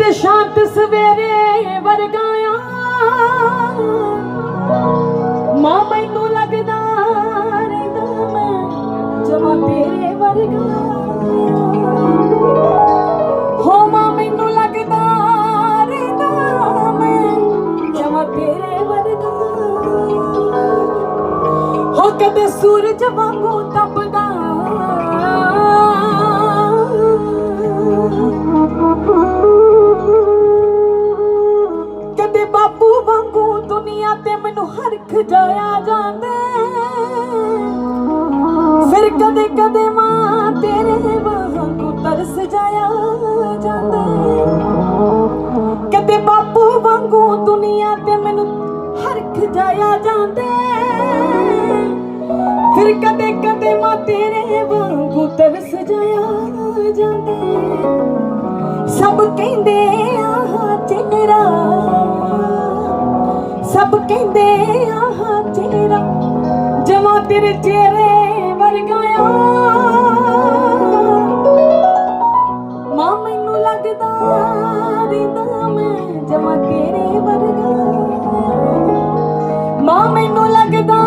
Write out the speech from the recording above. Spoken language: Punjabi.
ਸ਼ਾਂਤ ਸ਼ਾਂਤ ਸਵੇਰੇ ਵਰਗਾਇਆ ਮਾਂ, ਮੈਨੂੰ ਲੱਗਦਾ ਰਹਿੰਦਾ ਮੈਂ ਜਮਾ ਹੋ ਮਾਂ ਲੱਗਦਾ ਤੇਰੇ ਵਰਗਾ ਹੋ ਕਦੇ ਸੂਰਜ ਵਾਂਗੂ ਤਪਦਾ ਬਾਪੂ ਵਾਂਗੂ ਦੁਨੀਆ ਤੇ ਮੈਨੂੰ ਹਰਖ ਜਾਇਆ ਜਾਂਦੇ ਫਿਰ ਕਦੇ ਕਦੇ ਮਾਂ ਤੇਰੇ ਵਾਂਗੂ ਤਰਸ ਜਾਇਆ ਜਾਂਦਾ ਕਦੇ ਬਾਪੂ ਵਾਂਗੂ ਦੁਨੀਆ ਤੇ ਮੈਨੂੰ ਹਰਖ ਜਾਇਆ ਜਾਂਦੇ ਫਿਰ ਕਦੇ ਕਦੇ ਮਾਂ ਤੇਰੇ ਵਾਂਗੂ ਤਰਸ ਜਾਇਆ ਜਾਂਦੇ ਸਭ ਕਹਿੰਦੇ ਆਹ ਸਭ ਕਹਿੰਦੇ, ਆਹ ਤੇਰਾ ਜਮਾ ਤੇਰੇ ਚਿਹਰੇ ਵਰਗਾ ਆ। ਮਾਂ, ਮੈਨੂੰ ਲੱਗਦਾ ਰਿਦਾ ਮੈਂ ਜਮਾ ਤੇਰੇ ਵਰਗਾ। ਮਾਂ, ਮੈਨੂੰ ਲੱਗਦਾ